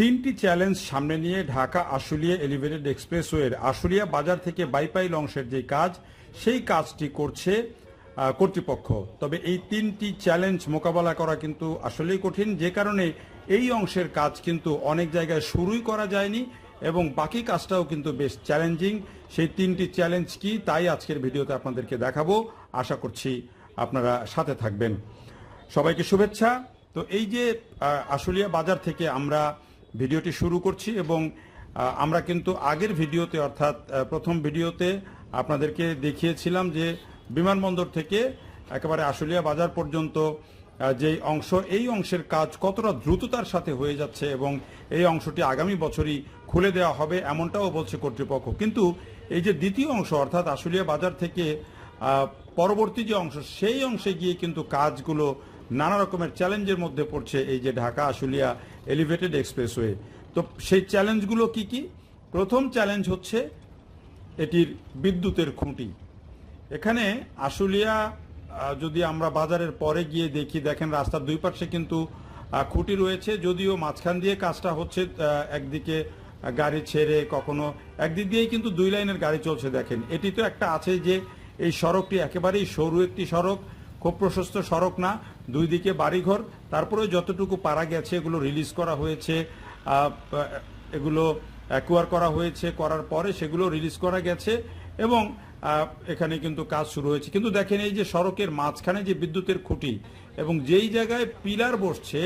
তিনটি চ্যালেঞ্জ সামনে নিয়ে ঢাকা আশুলিয়া এলিভেটেড এক্সপ্রেসওয়ের আশুলিয়া বাজার থেকে বাইপাইল অংশের যে কাজ, সেই কাজটি করছে কর্তৃপক্ষ। তবে এই তিনটি চ্যালেঞ্জ মোকাবেলা করা কিন্তু আসলেই কঠিন। যে কারণে এই অংশের কাজ কিন্তু অনেক জায়গায় শুরুই করা যায়নি এবং বাকি কাজটাও কিন্তু বেশ চ্যালেঞ্জিং। সেই তিনটি চ্যালেঞ্জ কি, তাই আজকের ভিডিওতে আপনাদেরকে দেখাবো। আশা করছি আপনারা সাথে থাকবেন। সবাইকে শুভেচ্ছা। তো এই যে আশুলিয়া বাজার থেকে আমরা ভিডিওটি শুরু করছি এবং আমরা কিন্তু আগের ভিডিওতে অর্থাৎ প্রথম ভিডিওতে আপনাদেরকে দেখিয়েছিলাম যে বিমানবন্দর থেকে একেবারে আশুলিয়া বাজার পর্যন্ত যেই অংশ, এই অংশের কাজ কতটা দ্রুততার সাথে হয়ে যাচ্ছে এবং এই অংশটি আগামী বছরই খুলে দেওয়া হবে এমনটাও বলছে কর্তৃপক্ষ। কিন্তু এই যে দ্বিতীয় অংশ অর্থাৎ আশুলিয়া বাজার থেকে পরবর্তী যে অংশ, সেই অংশে গিয়ে কিন্তু কাজগুলো নানা রকমের চ্যালেঞ্জের মধ্যে পড়ছে। এই যে ঢাকা আশুলিয়া এলিভেটেড এক্সপ্রেসওয়ে তো সেই চ্যালেঞ্জগুলো কি কি? প্রথম চ্যালেঞ্জ হচ্ছে এটির বিদ্যুতের খুঁটি। এখানে আশুলিয়া যদি আমরা বাজারের পরে গিয়ে দেখি, দেখেন রাস্তার দুই পাশে কিন্তু খুঁটি রয়েছে। যদিও মাঝখান দিয়ে কাজটা হচ্ছে একদিকে গাড়ি ছেড়ে কখনো, একদিক দিয়েই কিন্তু দুই লাইনের গাড়ি চলছে দেখেন। এটি তো একটা আছে যে, এই সড়কটি একেবারেই সরু একটি সড়ক। খুব প্রশস্ত সড়ক না, দুই দিকে বাড়িঘর, তারপরে যতটুকু পারা গেছে এগুলো রিলিজ করা হয়েছে এগুলো অ্যাকোয়ার করা হয়েছে, করার পরে সেগুলো রিলিজ করা গেছে এবং এখানে কিন্তু কাজ শুরু হয়েছে। কিন্তু দেখেন এই যে সড়কের মাঝখানে যে বিদ্যুতের খুঁটি এবং যেই জায়গায় পিলার বসছে,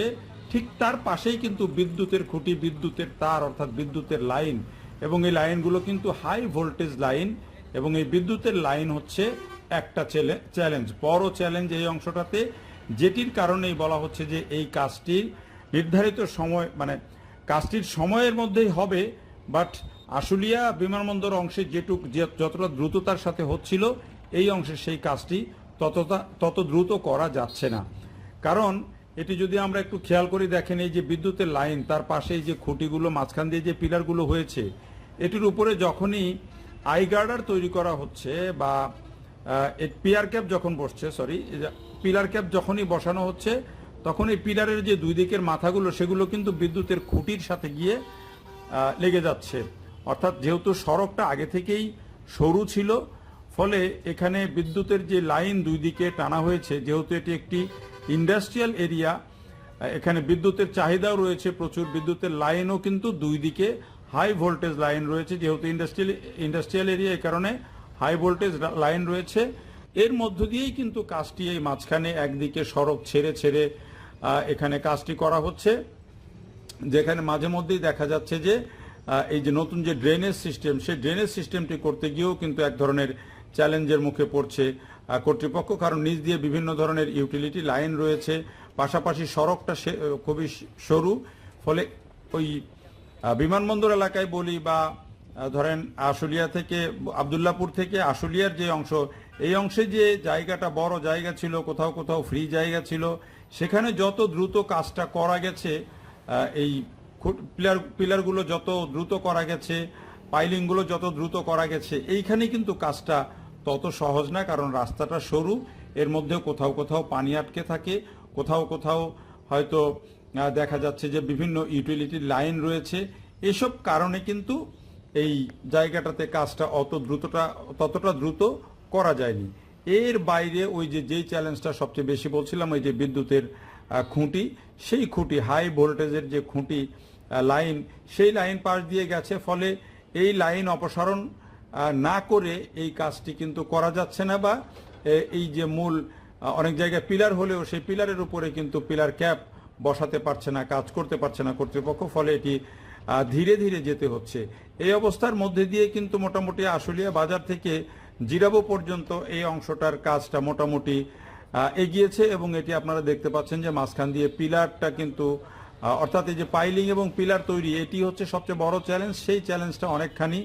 ঠিক তার পাশেই কিন্তু বিদ্যুতের খুঁটি, বিদ্যুতের তার অর্থাৎ বিদ্যুতের লাইন এবং এই লাইনগুলো কিন্তু হাই ভোল্টেজ লাইন এবং এই বিদ্যুতের লাইন হচ্ছে একটা চ্যালেঞ্জ বড় চ্যালেঞ্জ এই অংশটাতে, যেটির কারণেই বলা হচ্ছে যে এই কাজটির নির্ধারিত সময় মানে কাজটির সময়ের মধ্যেই হবে বাট আশুলিয়া বিমানবন্দর অংশে যেটুক যতটা দ্রুততার সাথে হচ্ছিল, এই অংশে সেই কাজটি ততটা, তত দ্রুত করা যাচ্ছে না। কারণ এটি যদি আমরা একটু খেয়াল করি দেখেন, এই যে বিদ্যুতের লাইন, তার পাশে এই যে খুঁটিগুলো, মাঝখান দিয়ে যে পিলারগুলো হয়েছে, এটির উপরে যখনই আই গার্ডার তৈরি করা হচ্ছে বা পিয়ার ক্যাপ যখন বসছে সরি পিলার ক্যাপ যখনই বসানো হচ্ছে তখন এই পিলারের যে দুই দিকের মাথাগুলো, সেগুলো কিন্তু বিদ্যুতের খুঁটির সাথে গিয়ে লেগে যাচ্ছে। অর্থাৎ যেহেতু সড়কটা আগে থেকেই সরু ছিল, ফলে এখানে বিদ্যুতের যে লাইন দুই দিকে টানা হয়েছে, যেহেতু এটি একটি ইন্ডাস্ট্রিয়াল এরিয়া এখানে বিদ্যুতের চাহিদাও রয়েছে প্রচুর। বিদ্যুতের লাইনও কিন্তু দুই দিকে হাই ভোল্টেজ লাইন রয়েছে, যেহেতু ইন্ডাস্ট্রিয়াল ইন্ডাস্ট্রিয়াল এরিয়া এই কারণে হাই ভোল্টেজ লাইন রয়েছে। এর মধ্য দিয়েই কিন্তু কাজটি এই মাঝখানে একদিকে সড়ক ছেড়ে ছেড়ে এখানে কাজটি করা হচ্ছে। যেখানে মাঝে মধ্যেই দেখা যাচ্ছে যে এই যে নতুন যে ড্রেনেজ সিস্টেম, সেই ড্রেনেজ সিস্টেমটি করতে গিয়েও কিন্তু এক ধরনের চ্যালেঞ্জের মুখে পড়ছে কর্তৃপক্ষ। কারণ নিচ দিয়ে বিভিন্ন ধরনের ইউটিলিটি লাইন রয়েছে। পাশাপাশি সড়কটা খুবই সরু। ফলে ওই বিমানবন্দর এলাকায় বলি বা ধরেন আশুলিয়া থেকে, আবদুল্লাপুর থেকে আশুলিয়ার যে অংশ, এই অংশে যে জায়গাটা বড় জায়গা ছিল, কোথাও কোথাও ফ্রি জায়গা ছিল, সেখানে যত দ্রুত কাজটা করা গেছে এই পিলার পিলারগুলো যত দ্রুত করা গেছে পাইলিংগুলো যত দ্রুত করা গেছে, এইখানে কিন্তু কাজটা তত সহজ না, কারণ রাস্তাটা সরু, এর মধ্যে কোথাও কোথাও পানি আটকে থাকে, কোথাও কোথাও হয়তো দেখা যাচ্ছে যে বিভিন্ন ইউটিলিটি লাইন রয়েছে, এসব কারণে কিন্তু এই জায়গাটাতে কাজটা অত দ্রুতটা, ততটা দ্রুত করা যায়নি। এর বাইরে ওই যে, যেই চ্যালেঞ্জটা সবচেয়ে বেশি বলছিলাম, ওই যে বিদ্যুতের খুঁটি, সেই খুঁটি হাই ভোল্টেজের যে খুঁটি লাইন সেই লাইন পাশ দিয়ে গেছে, ফলে এই লাইন অপসারণ না করে এই কাজটি কিন্তু করা যাচ্ছে না বা এই যে মূল অনেক জায়গায় পিলার হলেও সেই পিলারের উপরে কিন্তু পিলার ক্যাপ বসাতে পারছে না, কাজ করতে পারছে না কর্তৃপক্ষ, ফলে এটি ধীরে ধীরে যেতে হচ্ছে। এই অবস্থার মধ্যে দিয়ে কিন্তু মোটামুটি আশুলিয়া বাজার থেকে জিরাবো পর্যন্ত এই অংশটার কাজটা মোটামুটি এগিয়েছে এবং এটি আপনারা দেখতে পাচ্ছেন যে মাঝখান দিয়ে পিলারটা কিন্তু অর্থাৎ এই যে পাইলিং এবং পিলার তৈরি, এটি হচ্ছে সবচেয়ে বড় চ্যালেঞ্জ। সেই চ্যালেঞ্জটা অনেকখানি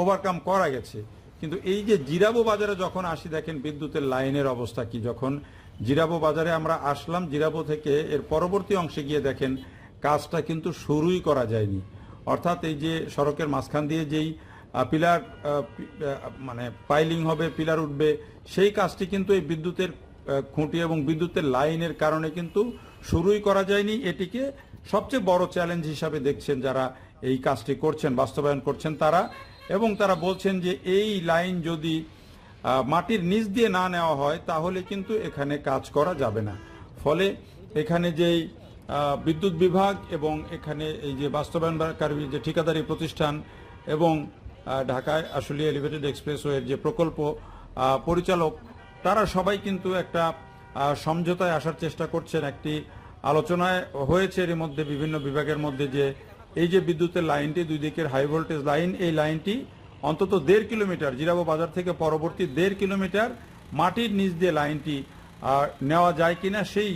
ওভারকাম করা গেছে। কিন্তু এই যে জিরাবো বাজারে যখন আসি, দেখেন বিদ্যুতের লাইনের অবস্থা কি। যখন জিরাবো বাজারে আমরা আসলাম, জিরাবো থেকে এর পরবর্তী অংশে গিয়ে দেখেন কাজটা কিন্তু শুরুই করা যায়নি। অর্থাৎ এই যে সড়কের মাঝখান দিয়ে যেই পিলার মানে পাইলিং হবে, পিলার উঠবে, সেই কাজটি কিন্তু এই বিদ্যুতের খুঁটি এবং বিদ্যুতের লাইনের কারণে কিন্তু শুরুই করা যায়নি। এটিকে সবচেয়ে বড় চ্যালেঞ্জ হিসাবে দেখছেন যারা এই কাজটি করছেন, বাস্তবায়ন করছেন তারা। এবং তারা বলছেন যে এই লাইন যদি মাটির নিচ দিয়ে না নেওয়া হয়, তাহলে কিন্তু এখানে কাজ করা যাবে না। ফলে এখানে যেই বিদ্যুৎ বিভাগ এবং এখানে এই যে বাস্তবায়নকারী যে ঠিকাদারি প্রতিষ্ঠান এবং ঢাকায় আসলে এলিভেটেড এক্সপ্রেসওয়ের যে প্রকল্প পরিচালক, তারা সবাই কিন্তু একটা সমঝোতায় আসার চেষ্টা করছেন। একটি আলোচনায় হয়েছে এর মধ্যে বিভিন্ন বিভাগের মধ্যে যে, এই যে বিদ্যুতের লাইনটি, দুই দিকের হাই ভোল্টেজ লাইন এই লাইনটি অন্তত দেড় কিলোমিটার, জিরাবো বাজার থেকে পরবর্তী দেড় কিলোমিটার মাটির নিচ দিয়ে লাইনটি নেওয়া যায় কিনা, সেই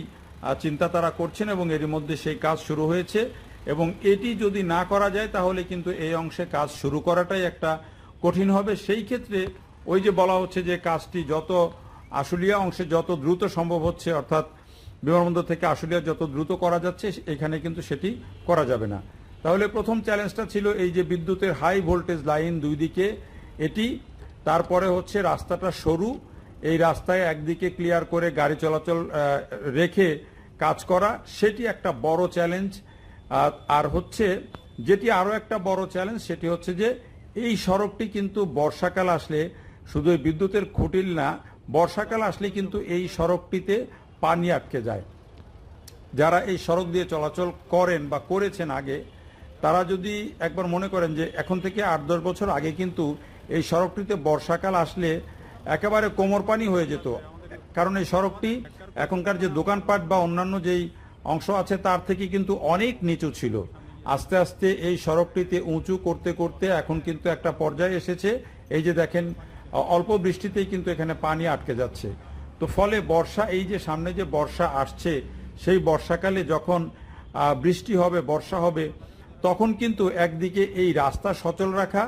চিন্তা তারা করছেন এবং এর মধ্যে সেই কাজ শুরু হয়েছে। এবং এটি যদি না করা যায়, তাহলে কিন্তু এই অংশে কাজ শুরু করাটাই একটা কঠিন হবে। সেই ক্ষেত্রে ওই যে বলা হচ্ছে যে কাজটি যত আশুলিয়া অংশে যত দ্রুত সম্ভব হচ্ছে, অর্থাৎ বিমানবন্দর থেকে আশুলিয়া যত দ্রুত করা যাচ্ছে, এখানে কিন্তু সেটি করা যাবে না। তাহলে প্রথম চ্যালেঞ্জটা ছিল এই যে বিদ্যুতের হাই ভোল্টেজ লাইন দুই দিকে, এটি তারপরে হচ্ছে রাস্তাটা সরু। এই রাস্তায় একদিকে ক্লিয়ার করে গাড়ি চলাচল রেখে কাজ করা, সেটি একটা বড় চ্যালেঞ্জ। আর- হচ্ছে, যেটি আরও একটা বড় চ্যালেঞ্জ, সেটি হচ্ছে যে, এই সড়কটি কিন্তু বর্ষাকাল আসলে শুধু বিদ্যুতের খুঁটিল না, বর্ষাকাল আসলে কিন্তু এই সড়কটিতে পানি আটকে যায়। যারা এই সড়ক দিয়ে চলাচল করেন বা করেছেন আগে, তারা যদি একবার মনে করেন যে, এখন থেকে আট, দশ বছর আগে কিন্তু এই সড়কটিতে বর্ষাকাল আসলে একেবারে কোমর পানি হয়ে যেত। কারণ এই সড়কটি এখনকার যে দোকানপাট বা অন্যান্য যেই অংশ আছে, তার থেকে কিন্তু অনেক নিচু ছিল। আস্তে আস্তে এই সড়কটিতে উঁচু করতে করতে এখন কিন্তু একটা পর্যায়ে এসেছে। এই যে দেখেন, অল্প বৃষ্টিতেই কিন্তু এখানে পানি আটকে যাচ্ছে। তো ফলে বর্ষা, এই যে সামনে যে বর্ষা আসছে, সেই বর্ষাকালে যখন বৃষ্টি হবে, বর্ষা হবে, তখন কিন্তু একদিকে এই রাস্তা সচল রাখা,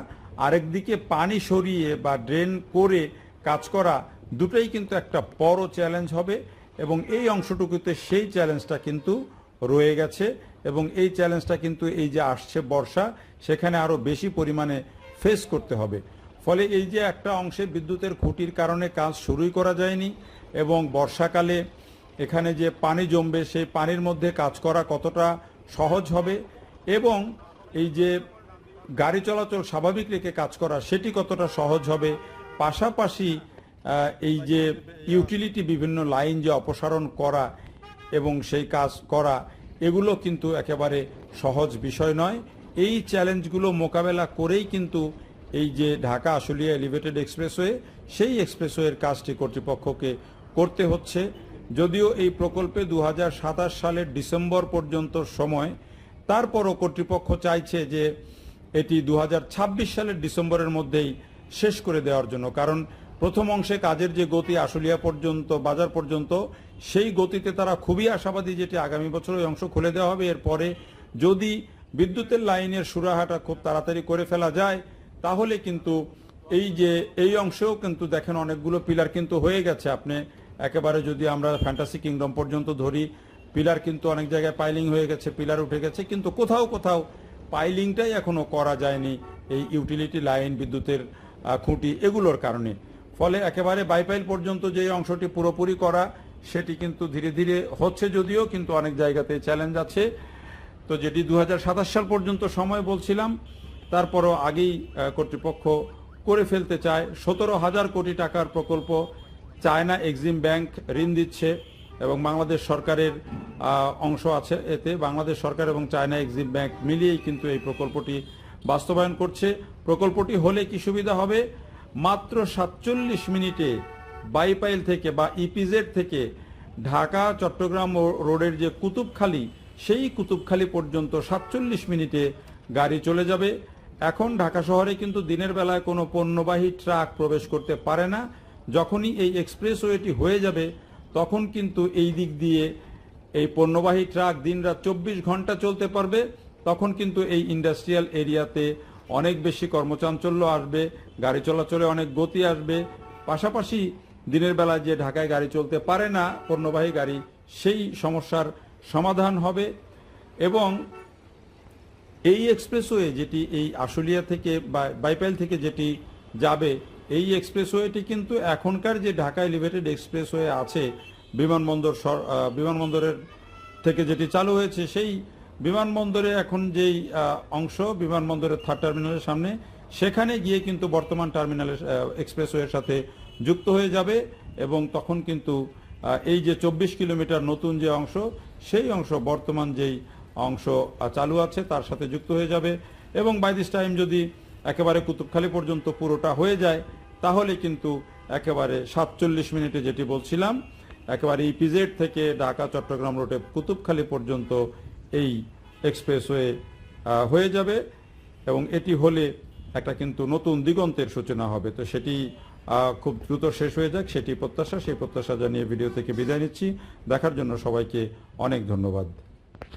আরেকদিকে পানি সরিয়ে বা ড্রেন করে কাজ করা, দুটোই কিন্তু একটা বড় চ্যালেঞ্জ হবে। এবং এই অংশটুকুতে সেই চ্যালেঞ্জটা কিন্তু রয়ে গেছে এবং এই চ্যালেঞ্জটা কিন্তু এই যে আসছে বর্ষা, সেখানে আরও বেশি পরিমাণে ফেস করতে হবে। ফলে এই যে একটা অংশে বিদ্যুতের খুঁটির কারণে কাজ শুরুই করা যায়নি এবং বর্ষাকালে এখানে যে পানি জমবে, সেই পানির মধ্যে কাজ করা কতটা সহজ হবে এবং এই যে গাড়ি চলাচল স্বাভাবিক রেখে কাজ করা, সেটি কতটা সহজ হবে, পাশাপাশি এই যে ইউটিলিটি বিভিন্ন লাইন যে অপসারণ করা এবং সেই কাজ করা, এগুলো কিন্তু একেবারে সহজ বিষয় নয়। এই চ্যালেঞ্জগুলো মোকাবেলা করেই কিন্তু এই যে ঢাকা আশুলিয়া এলিভেটেড এক্সপ্রেসওয়ে, সেই এক্সপ্রেসওয়ের কাজটি কর্তৃপক্ষকে করতে হচ্ছে। যদিও এই প্রকল্পে দু হাজার সাতাশ সালের ডিসেম্বর পর্যন্ত সময়, তারপরও কর্তৃপক্ষ চাইছে যে এটি দু হাজার ছাব্বিশ সালের ডিসেম্বরের মধ্যেই শেষ করে দেওয়ার জন্য। কারণ প্রথম অংশে কাজের যে গতি আশুলিয়া পর্যন্ত, বাজার পর্যন্ত, সেই গতিতে তারা খুবই আশাবাদী যেটি আগামী বছর ওই অংশ খুলে দেওয়া হবে। এরপরে যদি বিদ্যুতের লাইনের সুরাহাটা খুব তাড়াতাড়ি করে ফেলা যায়, তাহলে কিন্তু এই যে, এই অংশেও কিন্তু দেখেন অনেকগুলো পিলার কিন্তু হয়ে গেছে। আপনি একেবারে যদি আমরা ফ্যান্টাসি কিংডম পর্যন্ত ধরি, পিলার কিন্তু অনেক জায়গায় পাইলিং হয়ে গেছে, পিলার উঠে গেছে, কিন্তু কোথাও কোথাও পাইলিংটাই এখনও করা যায়নি। এই ইউটিলিটি লাইন বিদ্যুতের খুঁটি, এগুলোর কারণে। ফলে একেবারে বাইপাইল পর্যন্ত যে অংশটি পুরোপুরি করা, সেটি কিন্তু ধীরে ধীরে হচ্ছে যদিও, কিন্তু অনেক জায়গাতে চ্যালেঞ্জ আছে। তো যেটি দু হাজার সাতাশ সাল পর্যন্ত সময় বলছিলাম, তারপরও আগেই কর্তৃপক্ষ করে ফেলতে চায়। সতেরো হাজার কোটি টাকার প্রকল্প চায়না এক্সিম ব্যাংক ঋণ দিচ্ছে এবং বাংলাদেশ সরকারের অংশ আছে এতে। বাংলাদেশ সরকার এবং চায়না এক্সিম ব্যাংক মিলিয়েই কিন্তু এই প্রকল্পটি বাস্তবায়ন করছে। প্রকল্পটি হলে কি সুবিধা হবে? মাত্র সাতচল্লিশ মিনিটে বাইপাইল থেকে বা ইপিজেড থেকে ঢাকা, চট্টগ্রাম রোডের যে কুতুবখালি, সেই কুতুবখালি পর্যন্ত সাতচল্লিশ মিনিটে গাড়ি চলে যাবে। এখন ঢাকা শহরে কিন্তু দিনের বেলায় কোনো পণ্যবাহী ট্রাক প্রবেশ করতে পারে না। যখনই এই এক্সপ্রেসওয়েটি হয়ে যাবে, তখন কিন্তু এই দিক দিয়ে এই পণ্যবাহী ট্রাক দিনরাত চব্বিশ ঘণ্টা চলতে পারবে। তখন কিন্তু এই ইন্ডাস্ট্রিয়াল এরিয়াতে অনেক বেশি কর্মচাঞ্চল্য আসবে, গাড়ি চলাচলে অনেক গতি আসবে। পাশাপাশি দিনের বেলা যে ঢাকায় গাড়ি চলতে পারে না পণ্যবাহী গাড়ি, সেই সমস্যার সমাধান হবে এবং এই এক্সপ্রেসওয়ে যেটি এই আশুলিয়া থেকে বাইপাইল থেকে যেটি যাবে, এই এক্সপ্রেসওয়েটি কিন্তু এখনকার যে ঢাকা এলিভেটেড এক্সপ্রেসওয়ে আছে, বিমানবন্দর বিমানবন্দরের থেকে যেটি চালু হয়েছে, সেই বিমানবন্দরে এখন যেই অংশ, বিমানবন্দরের থার্ড টার্মিনালের সামনে, সেখানে গিয়ে কিন্তু বর্তমান টার্মিনালের এক্সপ্রেসওয়ের সাথে যুক্ত হয়ে যাবে এবং তখন কিন্তু এই যে চব্বিশ কিলোমিটার নতুন যে অংশ, সেই অংশ বর্তমান যেই অংশ চালু আছে, তার সাথে যুক্ত হয়ে যাবে এবং বাই দিস টাইম যদি একেবারে কুতুবখালী পর্যন্ত পুরোটা হয়ে যায়, তাহলে কিন্তু একেবারে সাতচল্লিশ মিনিটে যেটি বলছিলাম, একেবারে ইপিজেড থেকে ঢাকা চট্টগ্রাম রোডে কুতুবখালী পর্যন্ত এই এক্সপ্রেসওয়ে হয়ে যাবে এবং এটি হলে একটা কিন্তু নতুন দিগন্তের সূচনা হবে। তো সেটি খুব দ্রুত শেষ হয়ে যাক, সেটি প্রত্যাশা, সেই প্রত্যাশা জানিয়ে ভিডিও থেকে বিদায় নিচ্ছি। দেখার জন্য সবাইকে অনেক ধন্যবাদ।